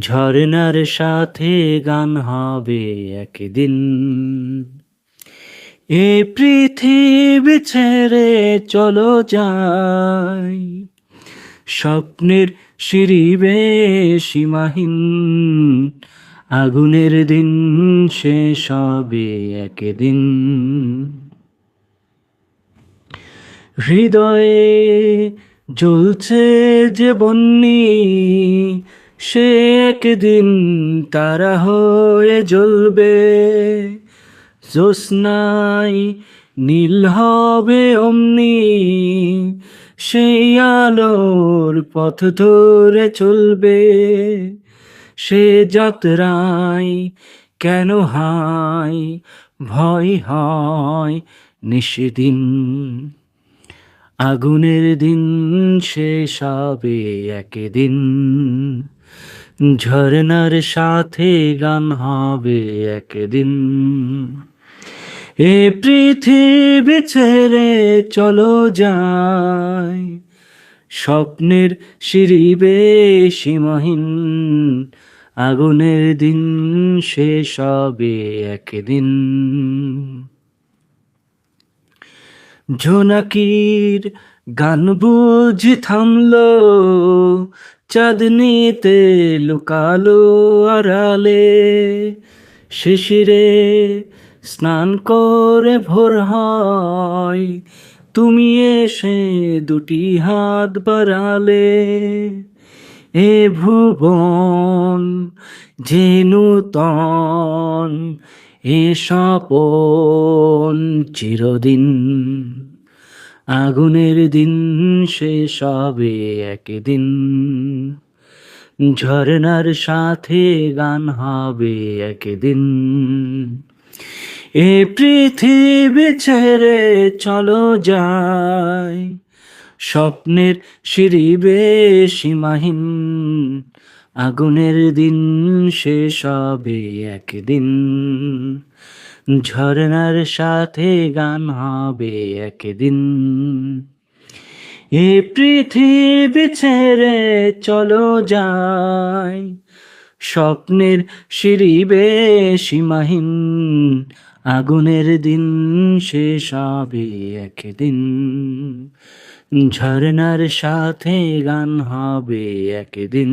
ঝর্ণার সাথে গান হবে একদিন। এ পৃথিবী ছেড়ে চলো যাই, স্বপ্নের সিঁড়ি সীমাহীন আগুনের দিন শেষ হবে একদিন। হৃদয়ে জ্বলছে যে বন্যি সে একদিন তারা হয়ে জ্বলবে। জ্যোৎস্নাই নীল হবে অমনি, সেই আলোর পথ ধরে চলবে। সে যাত্রায় কেন হাই ভয় হয় নিষেদিন। আগুনের দিন শেষ হবে একদিন। ঝর্ণার সাথে গান হবে একদিন। এ পৃথিবী ছেড়ে চলো যাই, স্বপ্নের সিঁড়ি সীমাহীন আগুনের দিন শেষ হবে একদিন। জোনাকির গান বুঝি থামলো চাঁদনিতে লুকালো আড়ালে শিশিরে স্নান করে ভোর হয়। তুমি এসে দুটি হাত বাড়ালে। এ ভুবন যে নূতন, এ স্বপন চিরদিন আগুনের দিন শেষ হবে একদিন। ঝর্ণার সাথে গান হবে একদিন। এ পৃথিবী ছেড়ে চলো যাই, স্বপ্নের সিঁড়ি সীমাহীন আগুনের দিন শেষ হবে একদিন। ঝর্ণার সাথে গান হবে একদিন। এ পৃথিবী ছেড়ে চলো যাই, স্বপ্নের সিঁড়ি সীমাহীন আগুনের দিন শেষ হবে একদিন। ঝর্ণার সাথে গান হবে একদিন,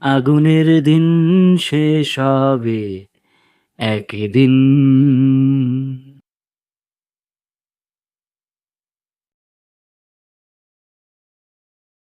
আগুনের দিন শেষ হবে একদিন